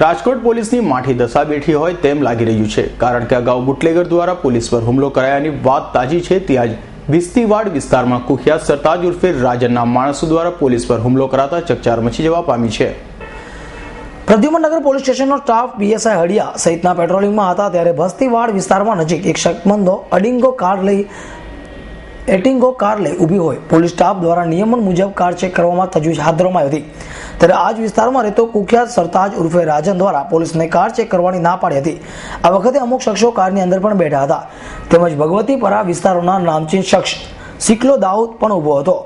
રાજકોટ પોલીસની માઠી દશા બેઠી હોય તેમ લાગી રહ્યું છે. કારણ કે અગાઉ બુટલેગર દ્વારા પોલીસ પર હુમલો કરાયાની વાત તાજી છે ત્યાં જ વિસ્તીવાડ વિસ્તારમાં કુખ્યાત સરતાજ ઉર્ફે રાજનના માણસો દ્વારા પોલીસ પર હુમલો કરાતા ચકચાર મચી જવા પામી છે. પ્રદ્યુમનગર પોલીસ સ્ટેશનનો સ્ટાફ બીએસઆઈ હડિયા સહિતના પેટ્રોલિંગમાં હતા ત્યારે ભસ્તીવાડ વિસ્તારમાં નજીક એક શકમંદો અડિંગો કાર લઈ એટિંગો કાર લઈ ઊભી હોય. પોલીસ સ્ટાફ દ્વારા નિયમન મુજબ કાર ચેક કરવામાં તજવીજ હાથ ધરવામાં આવી હતી. ત્યારે આ જ વિસ્તારમાં રહેતો કુખ્યાત સરતાજ ઉર્ફે રાજન દ્વારા પોલીસને કાર ચેક કરવાની ના પાડી હતી. આ વખતે અમુક શખ્સો કારની અંદર પણ બેઠા હતા. તેમજ ભગવતીપરા વિસ્તારોના નામચીન શખ્સ સિકલો દાઉદ પણ ઊભો હતો.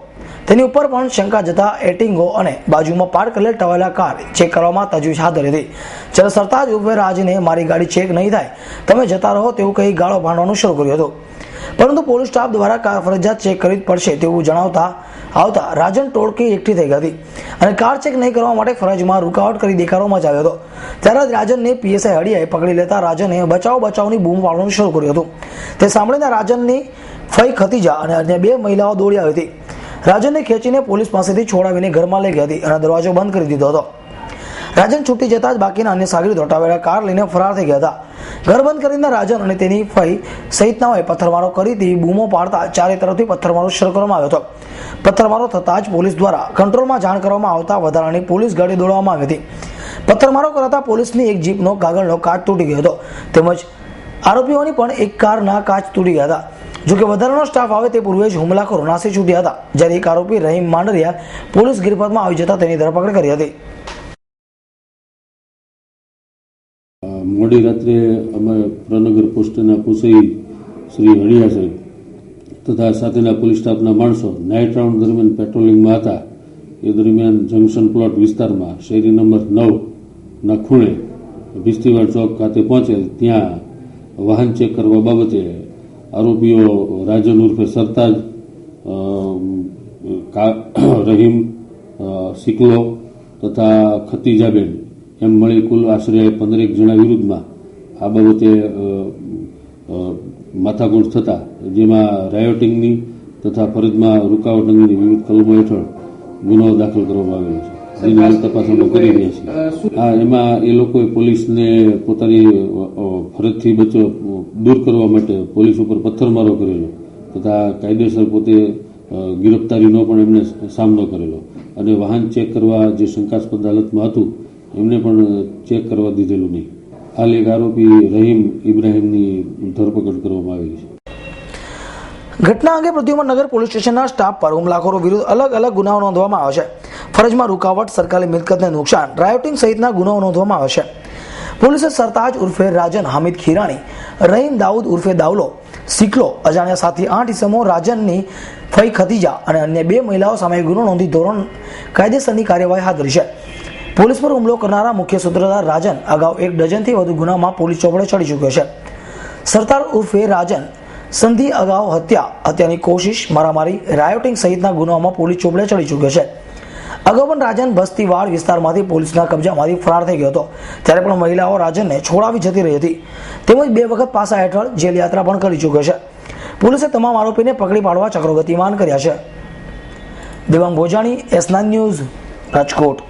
તેની ઉપર પણ શંકા જતા એટિંગો અને બાજુમાં પાર્ક કરેલ ટવેલા કાર ચેક કરવામાં તજવીજ હાથ ધરી હતી. જ્યારે સરતાજ ઉર્ફે રાજને મારી ગાડી ચેક નહીં થાય, તમે જતા રહો તેવું કહી ગાળો ભાંડવાનું શરૂ કર્યું હતું. પરંતુ પોલીસ સ્ટાફ દ્વારા કાર ફરજિયાત ચેક કરવી પડશે તેવું જણાવતા આવતા રાજન ટોળકી એકઠી થઈ ગઈ હતી. અને કાર ચેક નહીં કરવા માટે ફરજમાં રૂકાવટ કરી દેખાડવામાં જ આવ્યો હતો. ત્યારે જ રાજનને પીએસઆઈ હડિયાએ પકડી લેતા રાજને બચાવ બચાવની બૂમ પાડવાનું શરૂ કર્યું હતું. તે સાંભળીને રાજનની ફઈ ખતીજા અને અન્ય બે મહિલાઓ દોડી આવી હતી. રાજનને ખેંચીને પોલીસ પાસેથી છોડાવીને ઘરમાં લઈ ગઈ હતી અને દરવાજો બંધ કરી દીધો હતો. રાજન છૂટી જતા જ બાકીના અન્ય સાગરીતો દોટાવેલા કાર લઈને ફરાર થઈ ગયા હતા. ઘર બંધ કરીને રાજન અને તેની ફઈ સહિતનાઓએ પથ્થરમારો કરી તેવી બૂમો પાડતા ચારે તરફથી પથ્થરમારો શરૂ કરવામાં આવ્યો હતો. પથ્થરમારો થતાં જ પોલીસ દ્વારા કંટ્રોલમાં જાણ કરવામાં આવતા વધારાની પોલીસ ગાડી દોડવામાં આવી હતી. પથ્થરમારો કરાતા પોલીસની એક જીપનો કાગળનો કાચ તૂટી ગયો હતો. તેમજ આરોપીઓની પણ એક કારના કાચ તૂટી ગયા હતા. જોકે વધારાનો સ્ટાફ આવે તે પૂર્વે જ હુમલાખોરો નાસી છૂટ્યા હતા. જ્યારે એક આરોપી રહીમ માંડરિયા પોલીસ ગિરફતમાં આવી જતા તેની ધરપકડ કરી હતી. મોડી રાત્રે અમે પ્રનગર પોસ્ટના પુસઈ શ્રી હળિયા સાહેબ તથા સાથેના પોલીસ સ્ટાફના માણસો નાઇટ રાઉન્ડ દરમિયાન પેટ્રોલિંગમાં હતા. એ દરમિયાન જંકશન પ્લોટ વિસ્તારમાં શેરી નંબર નવના ખૂણે ભીસ્તીવાડ ચોક ખાતે પહોંચેલ ત્યાં વાહન ચેક કરવા બાબતે આરોપીઓ રાજન ઉર્ફે સરતાજ રહીમ સિકલો તથા ખતીજાબેન એમ મળી કુલ આશરે પંદરેક જણા વિરુદ્ધમાં આ બાબતે માથાકૂટ થતા જેમાં રાયોટિંગની તથા ફરજમાં રૂકાવટ અંગેની વિવિધ કલમો હેઠળ ગુનો દાખલ કરવામાં આવ્યો છે. જેની હાલ તપાસ અમે કરી રહ્યા છીએ હા એમાં એ લોકોએ પોલીસને પોતાની ફરજથી બચો દૂર કરવા માટે પોલીસ ઉપર પથ્થરમારો કરેલો તથા કાયદેસર પોતે ગિરફ્તારીનો ગિરફતારીનો પણ એમને સામનો કરેલો. અને વાહન ચેક કરવા જે શંકાસ્પદ હાલતમાં હતું એમને પણ ચેક કરવા દીધેલું નહીં. હાલ એક આરોપી રહીમ ઇબ્રાહીમની ધરપકડ કરવામાં આવેલી છે. ઘટના અંગે પ્રદ્યુમનગર પોલીસ સ્ટેશનના સ્ટાફ પર હુમલાખોરો વિરુદ્ધ અલગ અલગ ગુનાઓ નોંધવામાં આવે છે. ફરજમાં રૂકાવટ, સરકારી મિલકતને નુકસાન રાયોટિંગ સહિતના ગુનાઓ નોંધવામાં આવે છે. પોલીસે સરતાજ ઉર્ફે રાજન હામિદ ખીરાણી, રહીમ દાઉદ ઉર્ફે દાવલો સિકલો, અજાણ્યા સાથી આઠ ઇસમો, રાજનની ફઈ ખતીજા અને અન્ય બે મહિલાઓ સામે ગુનો નોંધી ધોરણ કાયદેસરની કાર્યવાહી હાથ ધરી છે. પોલીસ પર હુમલો કરનારા મુખ્ય સૂત્રધાર રાજન અગાઉ એક ડઝનથી વધુ ગુનામાં પોલીસ ચોપડે ચડી ચૂક્યો છે. સરદાર ઉર્ફે રાજન સંધિ અગાઉ હત્યા, હત્યાની કોશિશ, મારામારી, રાયોટિંગ સહિતના ગુનાઓમાં પોલીસ ચોપડે ચડી ચૂક્યો છે. અગાઉ પણ રાજન બસ્તીવાડ વિસ્તારમાંથી પોલીસના કબજામાંથી ફરાર થઈ ગયો હતો. ત્યારે પણ મહિલાઓ રાજનને છોડાવી જતી રહી હતી. તેમજ બે વખત પાસા હેઠળ જેલ યાત્રા પણ કરી ચૂક્યો છે. પોલીસે તમામ આરોપીને પકડી પાડવા ચક્રો ગતિમાન કર્યા છે. દેવાંગ ભોજાણી એસના ન્યૂઝ, રાજકોટ.